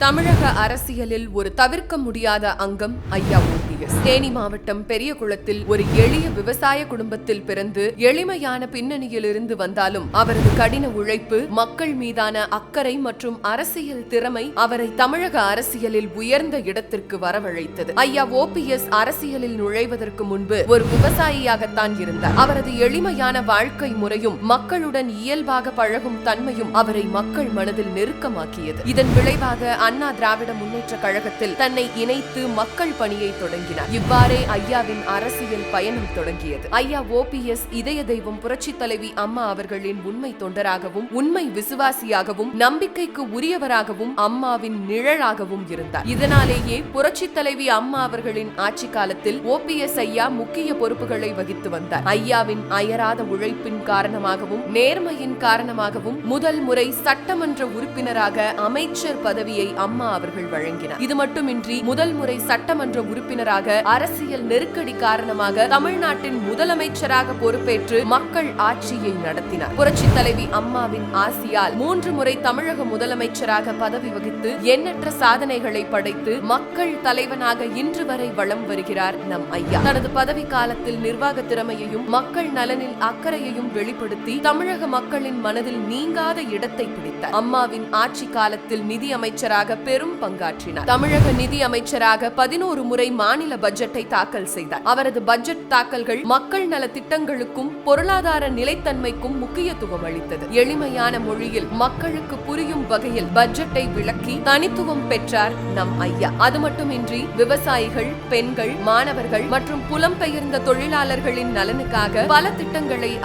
தமிழக அரசியலில் ஒரு தவிர்க்க முடியாத அங்கம் ஐயா ஓபிஎஸ் தேனி மாவட்டம் பெரியகுளத்தில் ஒரு எளிய விவசாய குடும்பத்தில் பிறந்து எளிமையான பின்னணியிலிருந்து வந்தாலும் அவரது கடின உழைப்பு மக்கள் மீதான அக்கறை மற்றும் அரசியல் திறமை அவரை தமிழக அரசியலில் உயர்ந்த இடத்திற்கு வரவழைத்தது. ஐயா ஓபிஎஸ் அரசியலில் நுழைவதற்கு முன்பு ஒரு விவசாயியாகத்தான் இருந்தார். அவரது எளிமையான வாழ்க்கை முறையும் மக்களுடன் இயல்பாக பழகும் தன்மையும் அவரை மக்கள் மனதில் நெருக்கமாக்கியது. இதன் விளைவாக அண்ணா திராவிட முன்னேற்ற கழகத்தில் தன்னை இணைத்து மக்கள் பணியை தொடங்கினார் இவ்வாறே ஐயாவின் அரசியல் பயணம் தொடங்கியது. ஐயா ஓபிஎஸ் இதய தெய்வம் புரட்சி தலைவி அம்மா அவர்களின் உண்மை தொண்டராகவும் உண்மை விசுவாசியாகவும் நம்பிக்கைக்கு உரியவராகவும் அம்மாவின் நிழலாகவும் இருந்தார். இதனாலேயே புரட்சி தலைவி அம்மா அவர்களின் ஆட்சி காலத்தில் ஓபிஎஸ் ஐயா முக்கிய பொறுப்புகளை வகித்து வந்தார். ஐயாவின் அயராத உழைப்பின் காரணமாகவும் நேர்மையின் காரணமாகவும் முதல் முறை சட்டமன்ற உறுப்பினராக அமைச்சர் பதவியை அம்மா அவர்கள் வழங்கினார். இது மட்டுமின்றி முதல் முறை சட்டமன்ற உறுப்பினராக அரசியல் நெருக்கடி காரணமாக தமிழ்நாட்டின் முதலமைச்சராக பொறுப்பேற்று மக்கள் ஆட்சியை நடத்தினார். புரட்சி தலைவி அம்மாவின் ஆசியால் மூன்று முறை தமிழக முதலமைச்சராக பதவி வகித்து எண்ணற்ற சாதனைகளை படைத்து மக்கள் தலைவனாக இன்று வரை வலம் வருகிறார் நம் ஐயா. தனது பதவி காலத்தில் நிர்வாக திறமையையும் மக்கள் நலனில் அக்கறையையும் வெளிப்படுத்தி தமிழக மக்களின் மனதில் நீங்காத இடத்தை பிடித்தார். அம்மாவின் ஆட்சி காலத்தில் நிதி அமைச்சராக பெரும் பங்காற்றினார். தமிழக நிதி அமைச்சராக பதினோரு முறை மாநில பட்ஜெட்டை தாக்கல் செய்தார். அவரது பட்ஜெட் தாக்கல்கள் மக்கள் நல திட்டங்களுக்கும் பொருளாதார நிலைத்தன்மைக்கும் முக்கியத்துவம் அளித்தது. எளிமையான மொழியில் மக்களுக்கு புரியும் வகையில் பட்ஜெட்டை விளக்கி தனித்துவம் பெற்றார் நம் ஐயா. அது மட்டுமின்றி விவசாயிகள் பெண்கள் மாணவர்கள் மற்றும் புலம்பெயர்ந்த தொழிலாளர்களின் நலனுக்காக பல திட்டங்களை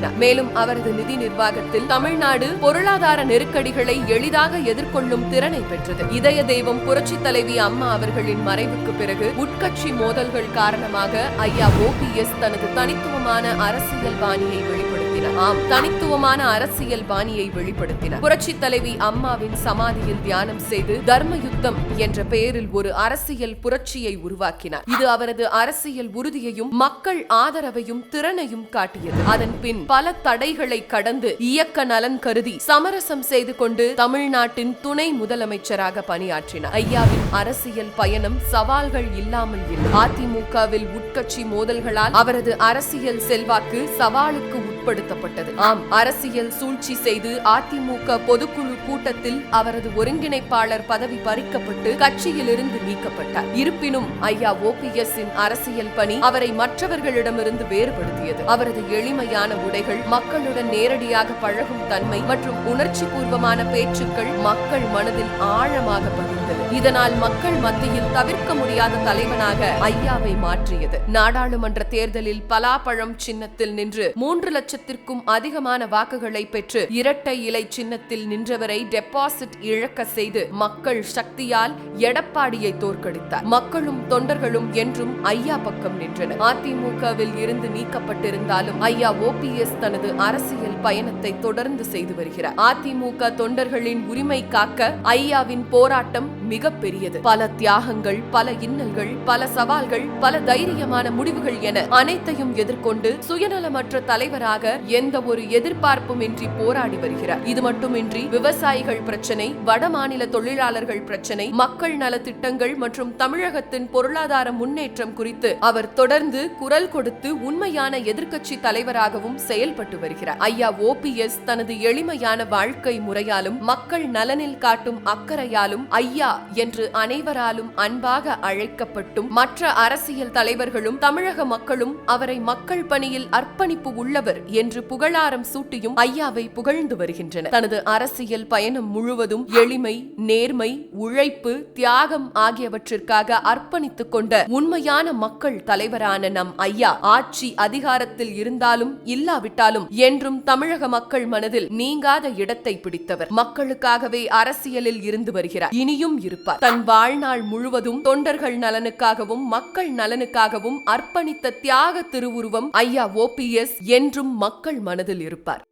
வழங்கினார் மேலும் அவரது நிதி நிர்வாகத்தில் தமிழ்நாடு பொருளாதார நெருக்கடிகளை எளிதாக எதிர்கொள்ளும் திறனை பெற்றது. இதய தெய்வம் புரட்சி தலைவி அம்மா அவர்களின் மறைவுக்கு பிறகு உட்கட்சி மோதல்கள் காரணமாக ஐயா ஓபிஎஸ் தனது தனித்துவமான அரசியல் பாணியை வெளிப்படுத்தினார். ஆம் தனித்துவமான அரசியல் பாணியை வெளிப்படுத்தினார். புரட்சி தலைவி அம்மாவின் சமாதியில் தியானம் செய்து தர்ம யுத்தம் என்ற பெயரில் ஒரு அரசியல் புரட்சியை உருவாக்கினார். இது அவரது அரசியல் உறுதியையும் மக்கள் ஆதரவையும் திறனையும் காட்டியது. அதன் பின் பல தடைகளை கடந்து இயக்க நலன் கருதி சமரசம் செய்து கொண்டு தமிழ்நாட்டின் துணை முதலமைச்சராக பணியாற்றினார். ஐயாவின் அரசியல் பயணம் சவால்கள் இல்லாமல் இல்லை. அதிமுகவில் உட்கட்சி மோதல்களால் அவரது அரசியல் செல்வாக்கு சவாலுக்கு உட்படுத்தப்பட்டது ஆம் அரசியல் சூழ்ச்சி செய்து அதிமுக பொதுக்குழு கூட்டத்தில் அவரது ஒருங்கிணைப்பாளர் பதவி பறிக்கப்பட்டு கட்சியிலிருந்து நீக்கப்பட்டார். இருப்பினும் ஐயா ஓ பி எஸ் அரசியல் பணி அவரை மற்றவர்களிடமிருந்து வேறுபடுத்தியது. அவரது எளிமையான உடைகள் மக்களுடன் நேரடியாக பழகும் தன்மை மற்றும் உணர்ச்சி பூர்வமான பேச்சுக்கள் மக்கள் மனதில் ஆழமாக பதிந்தது. இதனால் மக்கள் மத்தியில் தவிர்க்க முடியாத தலைவனாக ஐயாவை மாற்றியது. நாடாளுமன்ற தேர்தலில் பலாப்பழம் சின்னத்தில் நின்று மூன்று லட்சத்திற்கும் அதிகமான வாக்குகளை பெற்று இரட்டை இலை சின்னத்தில் நின்றவரை டெபாசிட் இழக்க செய்து மக்கள் சக்தியால் எடப்பாடியை தோற்கடித்தார். மக்களும் தொண்டர்களும் என்றும் ஐயா பக்கம் நின்றனர். அதிமுகவில் இருந்து நீக்கப்பட்டிருந்தாலும் ஐயா ஓபிஎஸ் தனது அரசியல் பயணத்தை தொடர்ந்து செய்து வருகிறார். அதிமுக தொண்டர்களின் உரிமை காக்க ஐயாவின் போராட்டம் மிக பெரியது பல தியாகங்கள் பல இன்னல்கள் பல சவால்கள் பல தைரியமான முடிவுகள் என அனைத்தையும் எதிர்கொண்டு சுயநலமற்ற தலைவராக எந்த ஒரு எதிர்பார்ப்பும் இன்றி போராடி வருகிறார். இது மட்டுமின்றி விவசாயிகள் பிரச்சனை வடமாநில தொழிலாளர்கள் பிரச்சனை மக்கள் நல திட்டங்கள் மற்றும் தமிழகத்தின் பொருளாதார முன்னேற்றம் குறித்து அவர் தொடர்ந்து குரல் கொடுத்து உண்மையான எதிர்க்கட்சி தலைவராகவும் செயல்பட்டு வருகிறார். ஐயா ஓபிஎஸ் தனது எளிமையான வாழ்க்கை முறையாலும் மக்கள் நலனில் காட்டும் அக்கறையாலும் ஐயா என்று அனைவராலும் அன்பாக அழைக்கப்பட்டும் மற்ற அரசியல் தலைவர்களும் தமிழக மக்களும் அவரை மக்கள் பணியில் அர்ப்பணிப்பு உள்ளவர் என்று புகழாரம் சூட்டியும் ஐயாவை புகழ்ந்து வருகின்றனர். தனது அரசியல் பயணம் முழுவதும் எளிமை நேர்மை உழைப்பு தியாகம் ஆகியவற்றிற்காக அர்ப்பணித்துக் கொண்ட உண்மையான மக்கள் தலைவரான நம் ஐயா. ஆட்சி அதிகாரத்தில் இருந்தாலும் இல்லாவிட்டாலும் என்றும் தமிழக மக்கள் மனதில் நீங்காத இடத்தை பிடித்தவர். மக்களுக்காகவே அரசியலில் இருந்து வருகிறார். இனியும் இருப்பார். தன் வாழ்நாள் முழுவதும் தொண்டர்கள் நலனுக்காகவும் மக்கள் நலனுக்காகவும் அர்ப்பணித்த தியாக திருவுருவம் ஐயா ஓபிஎஸ் என்றும் மக்கள் மனதில் இருப்பார்.